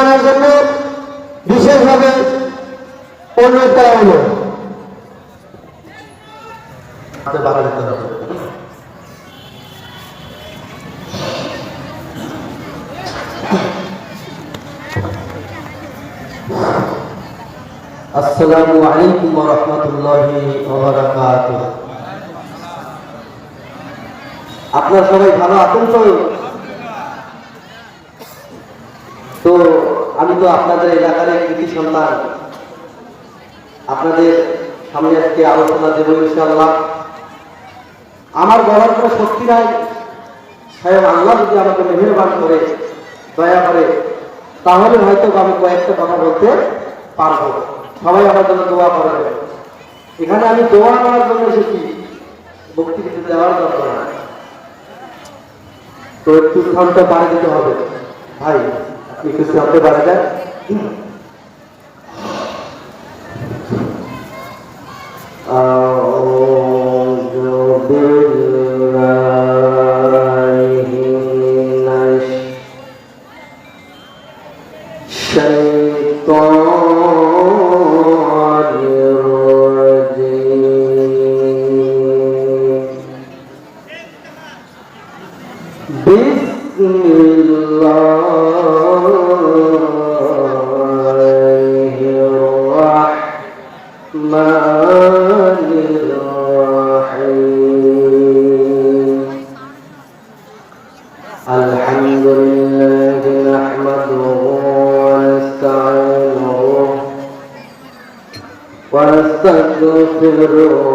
আনার জন্য বিশেষভাবে অনুরোধ করা হলো। আসসালামু আলাইকুম রাহমাতুল্লাহি আপনারা সবাই ভালো আছেন তো আমি তো আপনাদের এলাকার কৃতি সন্তান। আপনাদের সামনে আজকে আলোচনা দেবো ইনশাআল্লাহ। আমার বলার কোনো শক্তি নাই। স্বয়ং আল্লাহ যদি আমাকে মেহরবান করে, দয়া করে, তাহলে হয়তো আমি কয়েকটা কথা বলতে পারব। সবাই আমার জন্য দোয়া করবে এখানে আমি দোয়া করার জন্য এসেছি। কিছু দেওয়ার জন্য তো একটু স্থানটা বাড়ি দিতে হবে। ভাই একটু স্থানটা বাড়ি দেন ونستغفره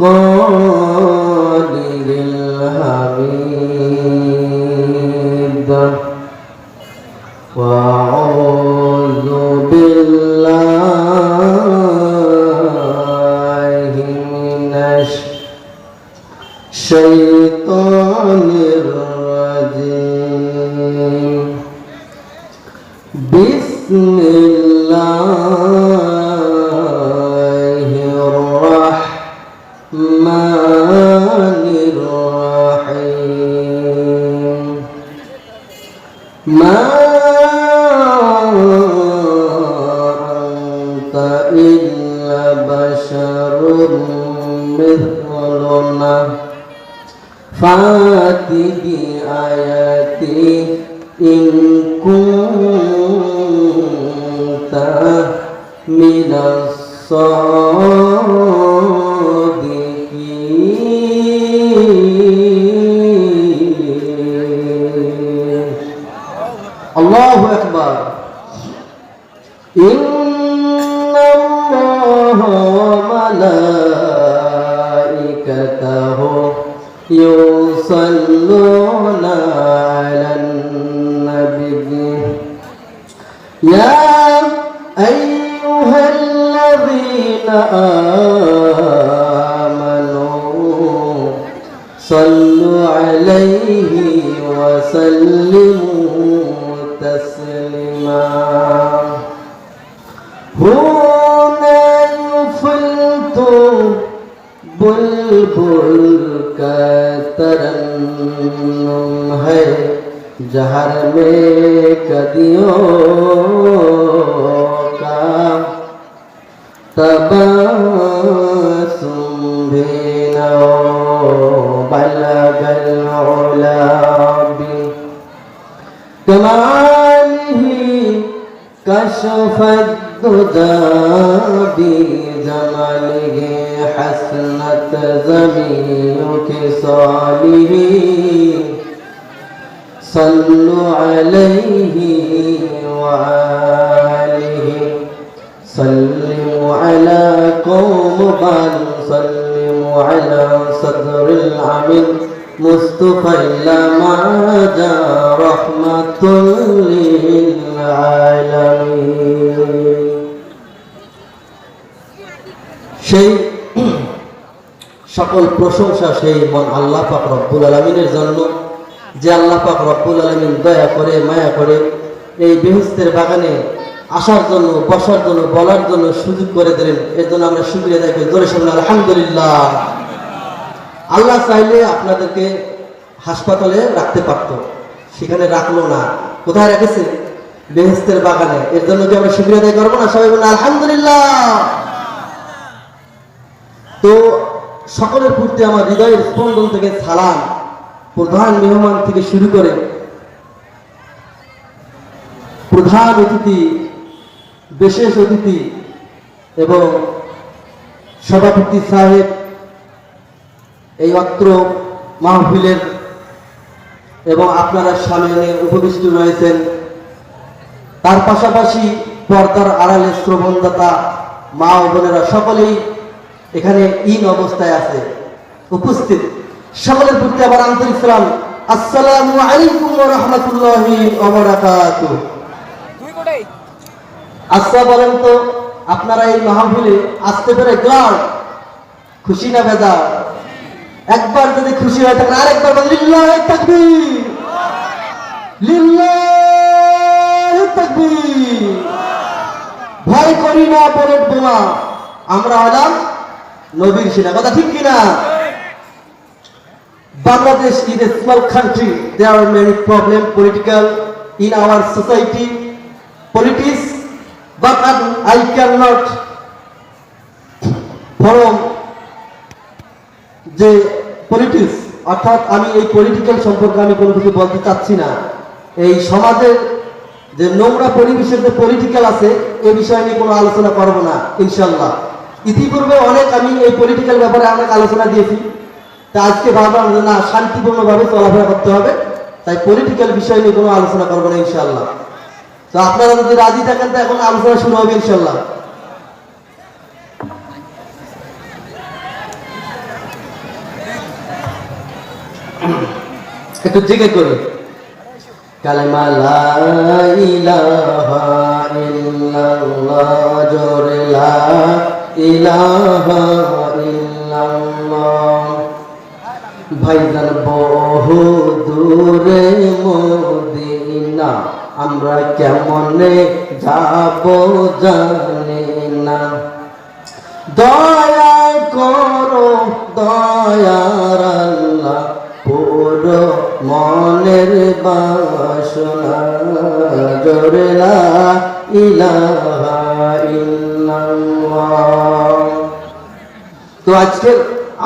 وفرقانه الحميد وأعوذ بالله من الشيطان कदियों का तबासुम भी नो बलगल उलाबी كماله كشف الدجى بجماله حسنت زمين كصاله صلوا عليه وآله سلموا على قوم بل سلموا على صدر العمل مصطفى لما جاء رحمة للعالمين সেই সকল প্রশংসা সেই মন আল্লাহ পাক রব্বুল আলমিনের জন্য যে আল্লাহ পাক রব্বুল আলমিন দয়া করে, মায়া করে এই বেহস্তের বাগানে আসার জন্য, বসার জন্য, বলার জন্য সুযোগ করে দিলেন। এর জন্য আমরা সুক্রিয়া দেখি জোরে শুনুন, আলহামদুলিল্লাহ। আল্লাহ চাইলে আপনাদেরকে হাসপাতালে রাখতে পারত। সেখানে রাখল না। কোথায় রেখেছে? বেহেস্তের বাগানে। এর জন্য কি আমরা সুক্রিয়া আদায় করব না? সবাই বলে আলহামদুলিল্লাহ। তো সকলের প্রতি আমার হৃদয়ের স্পন্দন থেকে সালাম। প্রধান মেহমান থেকে শুরু করে প্রধান অতিথি, বিশেষ অতিথি এবং সভাপতি সাহেব এই অত্র মাহফিলের এবং আপনারা সামনে উপবিষ্ট রয়েছেন। তার পাশাপাশি পর্দার আড়ালে শ্রবণদাতা মা ও বোনেরা সকলেই এখানে ইন অবস্থায় আছে, উপস্থিত। সকলের প্রতি আবার আন্তরিক সালাম। আসসালামু আলাইকুম ওয়া রাহমাতুল্লাহি ওয়া বারাকাতুহু। আচ্ছা বলেন তো আপনারা এই মাহফিলে আসতে পেরে গ্লাড খুশি না বেদা একবার যদি খুশি হয়ে থাকেন আরেকবার বলেন লিল্লাহি তাকবীর! লিল্লাহি তাকবীর! ভয় করি না বুলেট বোমা। আমরা হলাম নবীর সেনা। কথা ঠিক কিনা? Bangladesh is a small country. There are many problems political in our society, politics, but I- cannot from যে পলিটিক্স অর্থাৎ আমি এই পলিটিক্যাল সম্পর্কে আমি কোনো কিছু বলতে চাচ্ছি না। এই সমাজের যে নোংরা পরিবেশের যে পলিটিক্যাল আছে এ বিষয়ে নিয়ে কোনো আলোচনা করব না ইনশাল্লাহ ইতিপূর্বে অনেক আমি এই পলিটিক্যাল ব্যাপারে অনেক আলোচনা দিয়েছি। তা আজকে ভাবলাম যে না, শান্তিপূর্ণভাবে চলাফেরা করতে হবে। তাই পলিটিক্যাল বিষয় নিয়ে কোনো আলোচনা করব না ইনশাল্লাহ তো আপনারা যদি রাজি থাকেন, তো এখন আলোচনা শুরু হবে ইনশাল্লাহ একটু জেগে করি কালেমা লা ইলাহা ইল্লাল্লাহ, জোরে লা ইলাহা ইল্লাল্লাহ। ভাইজান বহু দূরে মদিনা, আমরা কেমনে যাব জানি না। দয়া করো দয়ার আল্লাহ পুরো মনের বাসনা, জোরে লা ইলাহা তো আজকের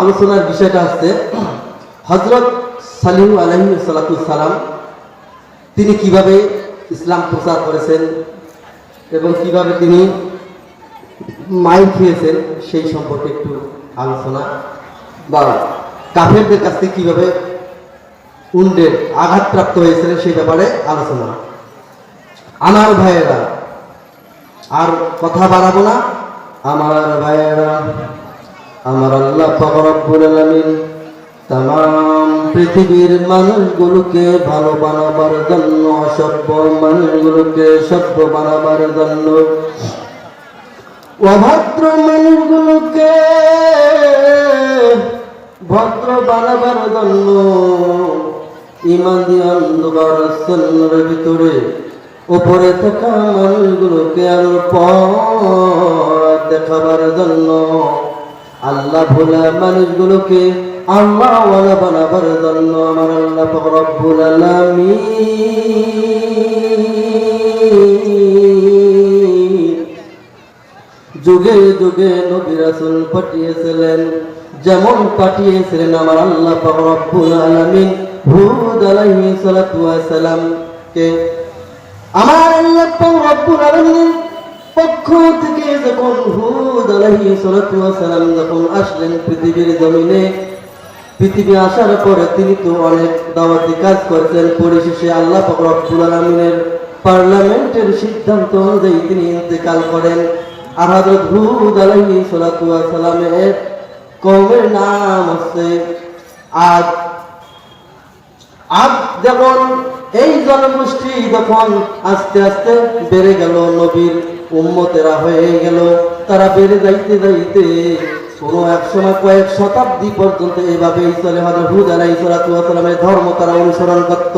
আলোচনার বিষয়টা হচ্ছে হজরত সালিম আলহিম সালাম, তিনি কীভাবে ইসলাম প্রচার করেছেন এবং কীভাবে তিনি মাইল খেয়েছেন সেই সম্পর্কে একটু আলোচনা বা কাফেরদের কাছ থেকে কীভাবে উন্ডের আঘাতপ্রাপ্ত হয়েছিলেন সেই ব্যাপারে আলোচনা। আমার ভাইয়েরা, আর কথা বাড়াবো না। আমার ভাইয়েরা, আমার আল্লাহ ফকরব্বুল তাম পৃথিবীর মানুষগুলোকে ভালো বানাবার জন্য অসভ্য মানুষগুলোকে সভ্য বানাবার জন্য। অভদ্র মানুষগুলোকে ভদ্র বানাবার জন্য ইমান দিয়ে অন্ধকার ভিতরে উপরে থাকা মানুষগুলোকে আরও পথ দেখাবার জন্য। আল্লাহ ভোলা মানুষগুলোকে আল্লাহ ওয়ালা বানাবার জন্য আমার আল্লাহ রব্বুল আলামিন। যুগে যুগে নবী রাসূল পাঠিয়েছিলেন, যেমন পাঠিয়েছিলেন আমার আল্লাহ রব্বুল আলামিন, হুদ সালাতু কে আমার আল্লাহ রব্বুল আলামিন পক্ষ থেকে যখন হুদ আলাইহিস সালাতু সালাম যখন আসলেন পৃথিবীর জমিনে পৃথিবী আসার পরে তিনি তো অনেক দাওয়াতি কাজ করেছেন। পরিশেষে আল্লাহ রব্বুল আলামিনের পার্লামেন্টের সিদ্ধান্ত অনুযায়ী তিনি ইন্তেকাল করেন। এই জনগোষ্ঠী আস্তে আস্তে বেড়ে গেল, নবীর উম্মতেরা হয়ে গেল, তারা বেড়ে যাইতে যাইতে কোনো এক সময় কয়েক শতাব্দী পর্যন্ত এভাবেই চলে হজরত হুদ আলাইহিস সালাতু ধর্ম তারা অনুসরণ করত।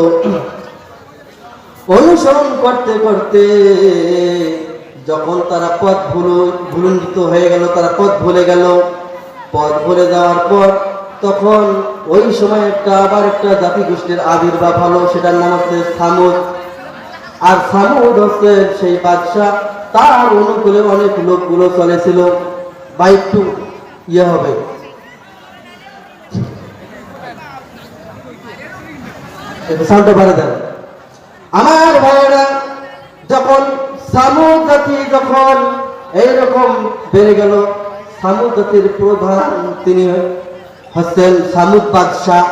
অনুসরণ করতে করতে যখন তারা পথ ভুল ভুলুণ্ঠিত হয়ে গেল, তারা পথ ভুলে গেল। পথ ভুলে যাওয়ার পর তখন ওই সময় একটা আবার একটা জাতি গোষ্ঠীর আবির্ভাব হলো, সেটার নাম হচ্ছে সামুদ। আর সামুদ হচ্ছে সেই বাদশাহ, তার অনুকূলে অনেক লোকগুলো চলেছিল। বা একটু ইয়ে হবে। একটু শান্ত দেন। আমার ভাইয়েরা, যখন সামুদ জাতি যখন এইরকম বেড়ে গেল সামুদ জাতির প্রধান তিনি হচ্ছেন সামুদ বাদশাহ।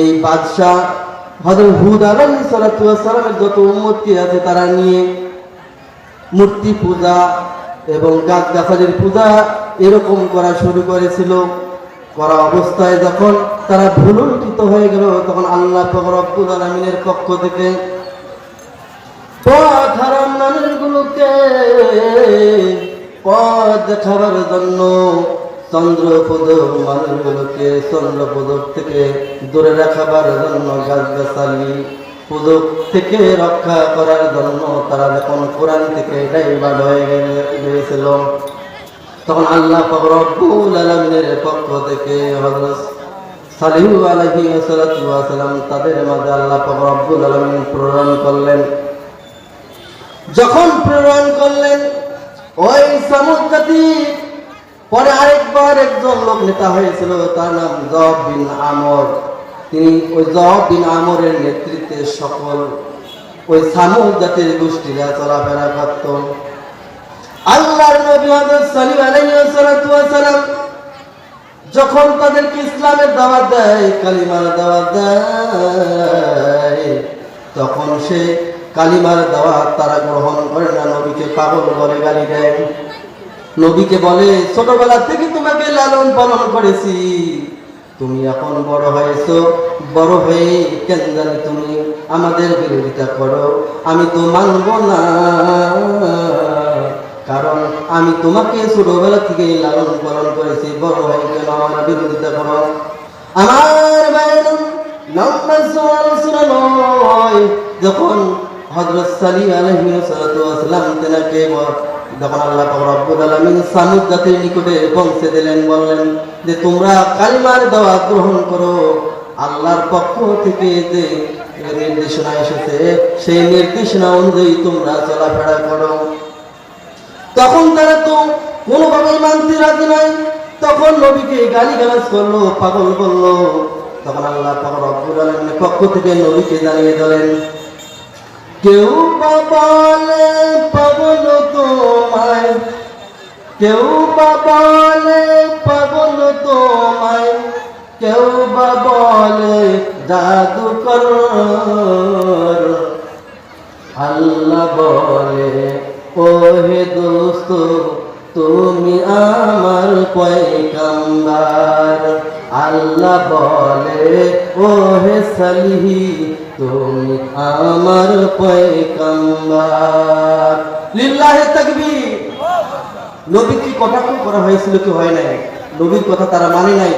এই বাদশাহ হজরত হুদ আলাইহিস সালাতু যত উম্মতি আছে, তারা নিয়ে মূর্তি পূজা এবং গাছ গাছালির পূজা এরকম করা শুরু করেছিল। করা অবস্থায় যখন তারা ভুলুণ্ঠিত হয়ে গেল, তখন আল্লাহ রব্বুল আলামিনের পক্ষ থেকে পথ পথ দেখাবার জন্য চন্দ্রপদ মানুষগুলোকে চন্দ্রপদক থেকে দূরে রাখাবার জন্য গাছ গাছালি পদক থেকে রক্ষা করার জন্য তারা যখন কোরআন থেকে ডাইভার্ট হয়ে গিয়েছিল, তখন আল্লাহ রব্বুল আলামিনের পক্ষ থেকে হযরত সালিহু ওয়াসাল্লাতু ওয়াসালাম তাদের মাঝে আল্লাহ রব্বুল আলামিন প্রেরণ করলেন। যখন প্রেরণ করলেন, ওই সামুদ পরে আরেকবার একজন লোক নেতা হয়েছিল, তার নাম জব বিন আমর। তিনি ওই বিন আমরের নেতৃত্বে সকল ওই সামুদ জাতির গোষ্ঠীরা চলাফেরা করত সালাম যখন তাদেরকে ইসলামের দাওয়াত দেয়, কালিমার দাওয়াত দেয়, তখন সে কালিমার দাওয়াত তারা গ্রহণ করে না, নবীকে পাগল বলে গালি দেয়। নবীকে বলে, ছোটবেলা থেকে তোমাকে লালন পালন করেছি। তুমি এখন বড় হয়েছো, বড় হয়ে কেন জানি তুমি আমাদের বিরোধিতা করো। আমি তো মানব না। কারণ আমি তোমাকে ছোটবেলা থেকে লালন পালন করেছি, বড় হয়ে কেন আমার বিরোধিতা করো? আমার যখন হজরত সালি সাল্লাতু ওয়াসাল্লাম তেনাকে যখন আল্লাহ রব্বুল আলামিন সামুদ জাতির নিকটে পৌঁছে দিলেন, বললেন যে, তোমরা কালিমার দাওয়াত গ্রহণ করো। আল্লাহর পক্ষ থেকে যে নির্দেশনা এসেছে, সেই নির্দেশনা অনুযায়ী তোমরা চলাফেরা করো। তখন তারা তো কোনোভাবেই মানতে রাজি নাই। তখন নবীকে গালি গালাজ করল, পাগল বলল তখন আল্লাহ পাক রব্বুল আলামিনের পক্ষ থেকে নবীকে জানিয়ে দিলেন, কেউ পাগল কেউ বা বলে পাগল তোমায়, কেউ বা বলে জাদুকর। আল্লাহ বলে ও হে দোস্ত, তুমি আমার পয়গাম্বার। আল্লাহ বলে ও হে সালিহি, তুমি আমার পয়গাম্বার। লিল্লাহি তাকবীর। নবীকে কটাক্ষ করা হয়েছিল কি হয় নাই? নবীর কথা তারা মানে নাই।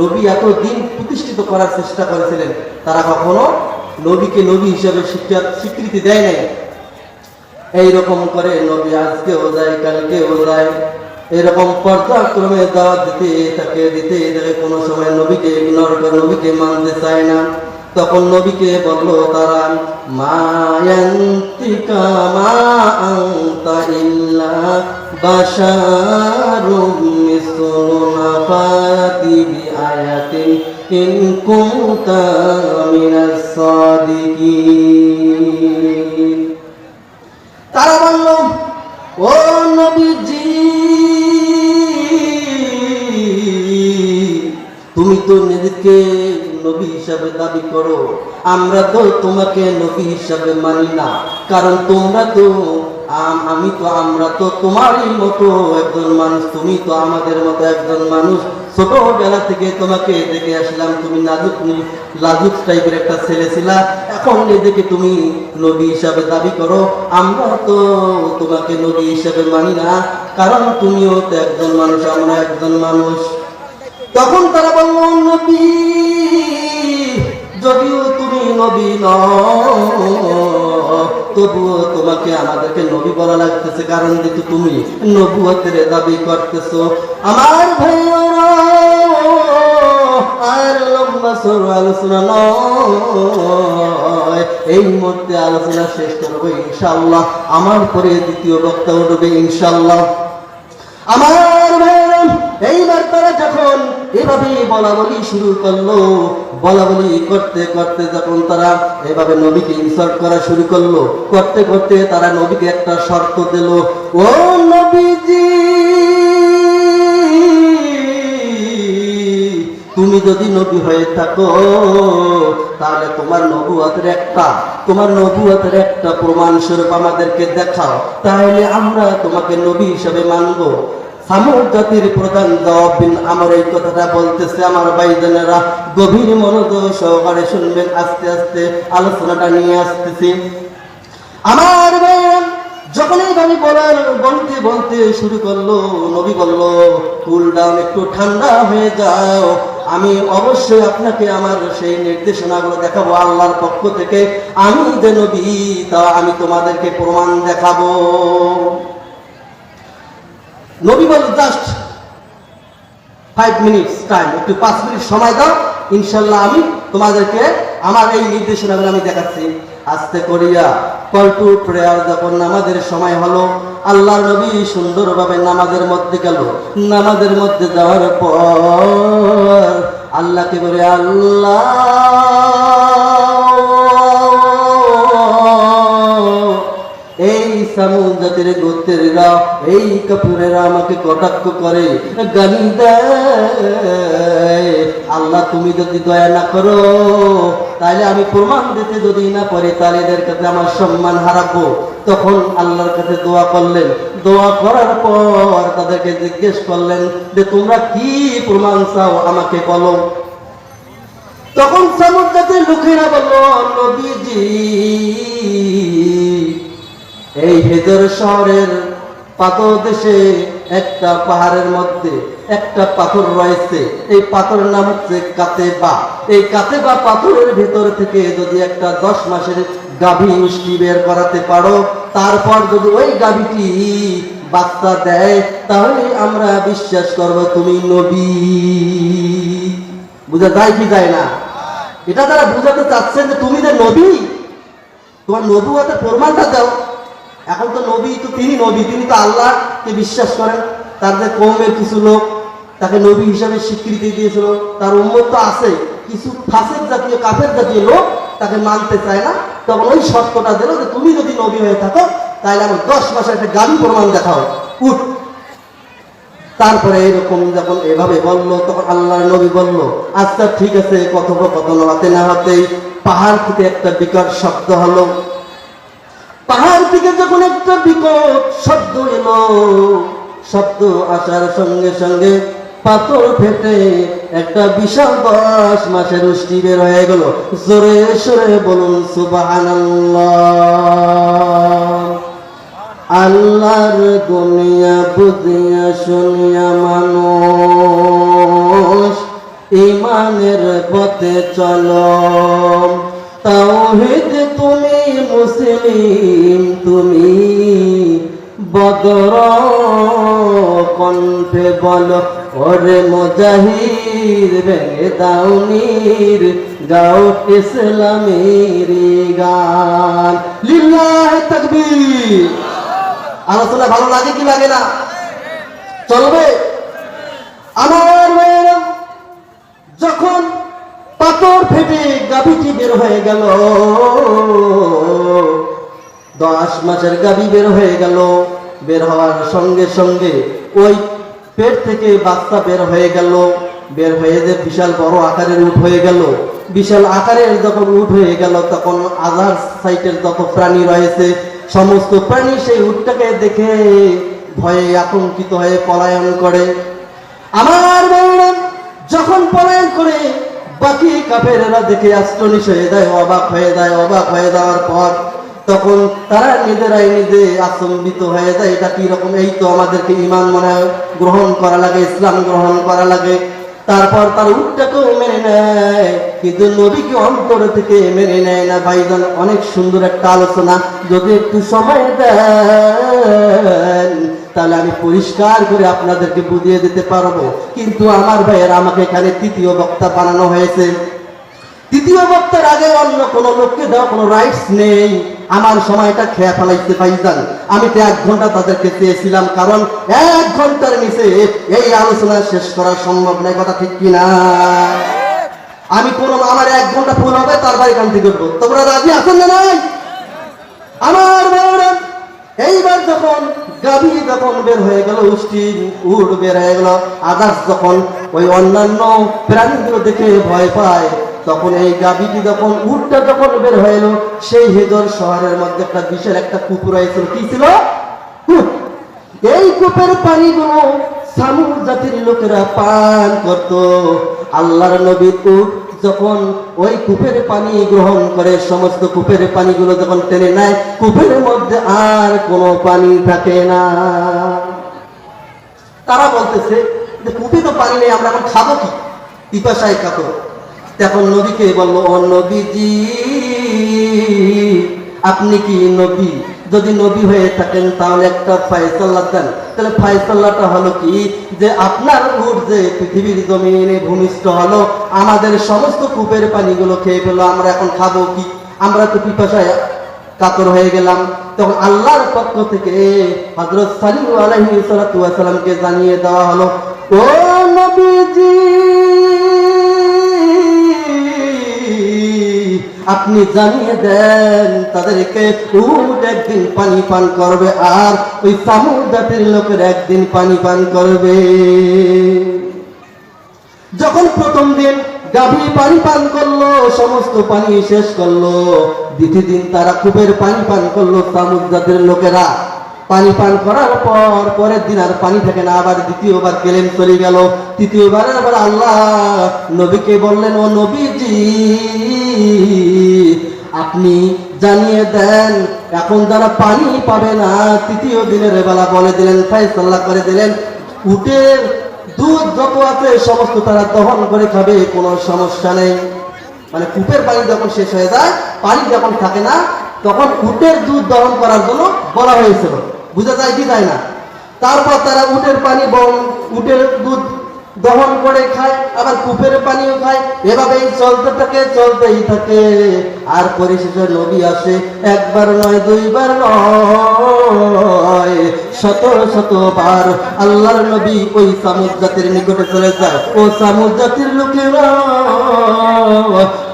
নবী এত দিন প্রতিষ্ঠিত করার চেষ্টা করেছিলেন, তারা কখনো নবীকে নবী হিসেবে স্বীকৃতি দেয় নাই। এইরকম করে নবী আজকেও যায়, কালকেও যায়। এরকম পর্যায়ক্রমে দাওয়াত দিতে থাকে দিতে থাকে কোনো সময় নবীকে ইগনোর করে, নবীকে মানতে চায় না। তখন নবীকে বলল, তারা মায়ান্তিকা মা ইল্লা মিনাস সাদিকিন তারা বলল, ও নবীজি, তুমি তো নিজেকে নবী হিসাবে দাবি করো। আমরা তো তোমাকে নবী হিসাবে মানি না। কারণ তোমরা তো আম- তো, আমরা তো তোমারই মতো একজন মানুষ, তুমি তো আমাদের মতো একজন মানুষ। ছোটবেলা থেকে তোমাকে দেখে আসলাম, তুমি নাজুক লাজুক টাইপের একটা ছেলে ছিলা। এখন নিজেকে তুমি নবী হিসাবে দাবি করো। আমরা তো তোমাকে নবী হিসাবে মানি না, কারণ তুমিও তো একজন মানুষ, আমরা একজন মানুষ। তখন তারা বলল নবী, যদিও তুমি নবী নও তবুও তোমাকে আমাদেরকে নবী বলা লাগতেছে, কারণ যেহেতু তুমি নবুয়তের দাবি করতেছো। আমার আর লম্বা সরু আলোচনা নয়। এই মুহূর্তে আলোচনা শেষ করব ইনশাল্লাহ আমার পরে দ্বিতীয় বক্তা উঠবে ইনশাল্লাহ আমার এইবার এভাবে বলা বলি শুরু করল। বলা বলি করতে করতে যখন তারা এভাবে নবীকে ইনসার্ট করা শুরু করল, করতে করতে তারা নবীকে একটা শর্ত দিল, ও নবীজি, তুমি যদি নবী হয়ে থাকো, তাহলে তোমার নবুয়াতের একটা, তোমার নবুয়াতের একটা প্রমাণ স্বরূপ আমাদেরকে দেখাও। তাহলে আমরা তোমাকে নবী হিসাবে মানবো। জাতির প্রধান জবাবিন আমার এই কথাটা বলতেছে আমার ভাইজানেরা। গভীর মনোযোগ সহকারে শুনবেন, আস্তে আস্তে আলোচনাটা নিয়ে আসতেছি। আমার ভাইয়েরা যখন এইভাবে বলার বলতে বলতে শুরু করল, নবী বলল কুল ডাউন একটু ঠান্ডা হয়ে যাও। আমি অবশ্যই আপনাকে আমার সেই নির্দেশনাগুলো দেখাবো আল্লাহর পক্ষ থেকে। আমি যে নবী, তা আমি তোমাদেরকে প্রমাণ দেখাবো। নবী বল জাস্ট ফাইভ মিনিটস টাইম একটু পাঁচ মিনিট সময় দাও ইনশাল্লাহ আমি তোমাদেরকে আমার এই নির্দেশনাগুলো আমি দেখাচ্ছি। আস্তে করিয়া কল টু প্রেয়ার যখন নামাজের সময় হলো আল্লাহ নবী সুন্দরভাবে নামাজের মধ্যে গেল। নামাজের মধ্যে যাওয়ার পর আল্লাহকে বলে, আল্লাহ সামুদ জাতির গোত্রেরা এই কাপুরেরা আমাকে কটাক্ষ করে, গালি দেয়। আল্লাহ, তুমি যদি দয়া না করো, তাহলে আমি প্রমাণ দিতে যদি না পারি, তাহলে এদের কাছে আমার সম্মান হারাবো। তখন আল্লাহর কাছে দোয়া করলেন। দোয়া করার পর তাদেরকে জিজ্ঞেস করলেন যে, তোমরা কি প্রমাণ চাও আমাকে বলো? তখন সামুদ জাতির লোকেরা বলল, নবীজি এই হেজর শহরের পাথর দেশে একটা পাহাড়ের মধ্যে একটা পাথর রয়েছে। এই পাথরের নাম হচ্ছে কাতে বা এই কাতে বা পাথরের ভেতর থেকে যদি একটা দশ মাসের গাভী মিষ্টি বের করাতে পারো, তারপর যদি ওই গাভীটি বাচ্চা দেয়, তাহলে আমরা বিশ্বাস করব তুমি নবী। বুঝা যায় কি যায় না? এটা তারা বুঝাতে চাচ্ছেন যে তুমি যে নবী, তোমার নবুয়াতে প্রমাণটা দাও। এখন তো নবী তো তিনি নবী, তিনি তো আল্লাহকে বিশ্বাস করেন। তার যে কিছু লোক, তাকে নবী হিসাবে স্বীকৃতি দিয়েছিল। তার উন্মত তো আছে। কিছু ফাঁসের জাতীয়, কাফের জাতীয় লোক তাকে মানতে চায় না। তখন ওই শর্তটা দিল যে তুমি যদি নবী হয়ে থাকো, তাহলে আমার দশ মাসে একটা গাড়ি প্রমাণ দেখাও। উঠ। তারপরে এরকম যখন এভাবে বলল, তখন আল্লাহ নবী বলল আচ্ছা ঠিক আছে, কথোপকথন হতে না হতেই পাহাড় থেকে একটা বিকট শব্দ হলো। পাহাড় থেকে যখন একটা বিকট শব্দ এলো, শব্দ আসার সঙ্গে সঙ্গে পাথর ফেটে একটা বিশাল দশ মাসের উষ্টি বের হয়ে গেল। জোরে সরে বলুন সুবাহ আল্লাহর দুনিয়া বুঝিয়া শুনিয়া মানুষ ইমানের পথে চল। তাওহিদ তুমি মুসলিম তুমি বদর কণ্ঠে বল, ওরে মুজাহির ভেঙে দাউনির গাও ইসলামের গান। লিল্লাহ তাকবীর। আলোচনা ভালো লাগে কি লাগে না? চলবে? আমার যখন পাথর ফেটে গাভীটি বের হয়ে গেল। দশ মাসের গাভী বের হয়ে গেল। বের হওয়ার সঙ্গে সঙ্গে ওই পেট থেকে বাচ্চা বের হয়ে গেল। বের হয়ে যে বিশাল বড় আকারের উঠ হয়ে গেল। বিশাল আকারের যখন উঠ হয়ে গেল, তখন আধার সাইটের যত প্রাণী রয়েছে, সমস্ত প্রাণী সেই উটটাকে দেখে ভয়ে আতঙ্কিত হয়ে পলায়ন করে। আমার বললাম যখন পলায়ন করে বাকি কাফেরেরা দেখে আষ্টনিশ হয়ে যায়, অবাক হয়ে যায়, অবাক হয়ে যাওয়ার পর তখন তারা নিজেরাই নিজে আচম্বিত হয়ে যায়, এটা রকম? এই তো আমাদেরকে ইমান মনে গ্রহণ করা লাগে, ইসলাম গ্রহণ করা লাগে। তারপর তার উটটাকেও মেনে নেয়, কিন্তু নবীকে অন্তর থেকে মেনে নেয় না। ভাইজান, অনেক সুন্দর একটা আলোচনা। যদি একটু সময় দেন তাহলে আমি পরিষ্কার করে আপনাদেরকে বুঝিয়ে দিতে পারব। কিন্তু আমার ভাইয়ের আমাকে এখানে তৃতীয় বক্তা বানানো হয়েছে। তৃতীয় বক্তার আগে অন্য কোনো লোককে দেওয়া কোনো রাইটস নেই। আমার সময়টা খেয়া ফেলাইতে পাইতাম আমি তো এক ঘণ্টা তাদেরকে চেয়েছিলাম, কারণ এক ঘণ্টার নিচে এই আলোচনা শেষ করা সম্ভব নয়, কথা ঠিক কিনা? আমি কোনো আমার এক ঘণ্টা ফুল হবে, তারপর এখান থেকে তোমরা রাজি আছেন না নাই? আমার এইবার যখন গাভী যখন বের হয়ে গেল, উষ্টি উট বের হয়ে গেল, আদার্স যখন ওই অন্যান্য প্রাণীগুলো দেখে ভয় পায়, তখন এই গাভীটি যখন উটটা যখন বের হয়ে এলো, সেই হেজর শহরের মধ্যে একটা বিশাল একটা কুকুর হয়েছিল কি ছিল? এই কূপের পানিগুলো সামুদ জাতির লোকেরা পান করত। আল্লাহর নবী উট যখন ওই কূপের পানি গ্রহণ করে, সমস্ত কূপের পানিগুলো যখন টেনে নেয়, কূপের মধ্যে আর কোনো পানি থাকে না। তারা বলতেছে যে, কূপে তো পানি নেই, আমরা এখন খাব কি? পিপাসায় কাতর। তখন নবীকে বলল, ও নবীজি, আপনি কি নবী? যদি নবী হয়ে থাকেন, তাহলে একটা ফায়সাল্লা দেন। তাহলে ফায়সাল্লাটা হলো কি? যে আপনার উঠ যে পৃথিবীর জমিনে ভূমিষ্ঠ হলো, আমাদের সমস্ত কূপের পানিগুলো খেয়ে ফেলো, আমরা এখন খাব কি? আমরা তো পিপাসায় কাতর হয়ে গেলাম। তখন আল্লাহর পক্ষ থেকে হজরত সালিম আলহি সালাতামকে জানিয়ে দেওয়া হলো, ও নবীজি আপনি জানিয়ে দেন, তাদেরকে উট একদিন পানি পান করবে আর ওই সামুদ জাতির লোকের একদিন পানি পান করবে। যখন প্রথম দিন গাভী পানি পান করল, সমস্ত পানি শেষ করল, দ্বিতীয় দিন তারা কূপের পানি পান করল সামুদ জাতির লোকেরা। পানি পান করার পর পরের দিন আর পানি থাকে না। আবার দ্বিতীয়বার কেলেম চলে গেল। তৃতীয়বার আবার আল্লাহ নবীকে বললেন, ও নবীজি, আপনি জানিয়ে দেন, এখন যারা পানি পাবে না, তৃতীয় দিনের বেলা বলে দিলেন ফাইসাল্লাহ করে দিলেন, উটের দুধ যত আছে, সমস্ত তারা দহন করে খাবে, কোনো সমস্যা নেই। মানে কূপের পানি যখন শেষ হয়ে যায়, পানি যখন থাকে না, তখন উটের দুধ দহন করার জন্য বলা হয়েছিল। বুঝা যায় কি যায় না? তারপর তারা উটের পানি বন উটের দুধ দহন করে খায়, আবার কূপের পানিও খায়। এভাবেই চলতে থাকে, চলতেই থাকে। আর পরিশেষে নবী আসে, একবার নয়, দুইবার নয়। শত শত বার আল্লাহর নবী ওই সামুদ জাতির নিকটে চলে যায়। ও সামুদ জাতির লোকেরা,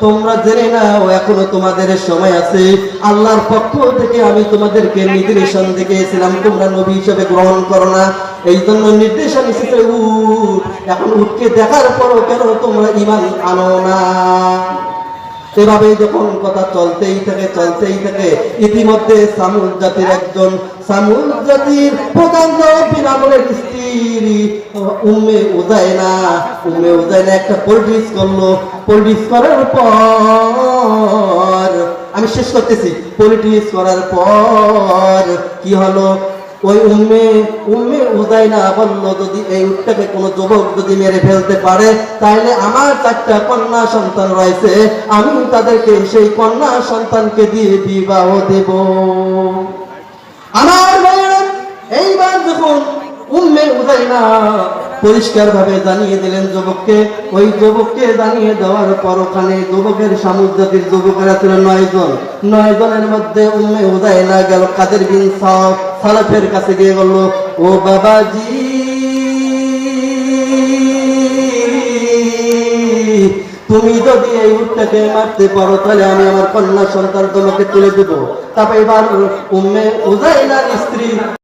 তোমরা জেনে নাও, এখনও তোমাদের সময় আছে। আল্লাহর পক্ষ থেকে আমি তোমাদেরকে নির্দেশন দেখেছিলাম তোমরা নবী হিসেবে গ্রহণ করো না। এই জন্য নির্দেশন এসেছে, উঠ। এখন উঠকে দেখার পরও কেন তোমরা ইমান আনো না? এভাবে যখন কথা চলতেই থাকে চলতেই থাকে, ইতিমধ্যে সামুদ জাতির একজন সামুদ জাতির প্রধান বিরামনের স্ত্রী, উম্মে উদয় না উম্মে উদয় না একটা পলিটিক্স করল। পলিটিক্স করার পর, আমি শেষ করতেছি। পলিটিক্স করার পর কি হলো? ওই যদি এই কোনো যুবক যদি মেরে ফেলতে পারে তাহলে আমার চারটা কন্যা সন্তান রয়েছে, আমি তাদেরকে সেই কন্যা সন্তানকে দিয়ে বিবাহ দেব। আমার এইবার যখন উম্মে উদাইনা পরিষ্কার ভাবে জানিয়ে দিলেন যুবককে, ওই যুবককে জানিয়ে দেওয়ার পর ওখানে যুবকের সামুদ্রিক যুবকেরা ছিল নয় জন নয় জনের মধ্যে উম্মে উদাইনা গেল কাদের বিন সাফ। সালাফের কাছে গিয়ে বলল, ও বাবাজি, তুমি যদি এই উটটাকে মারতে পারো, তাহলে আমি আমার কন্যা সন্তান তোমাকে তুলে দেবো। তারপর এবার উম্মে উজাইনার স্ত্রী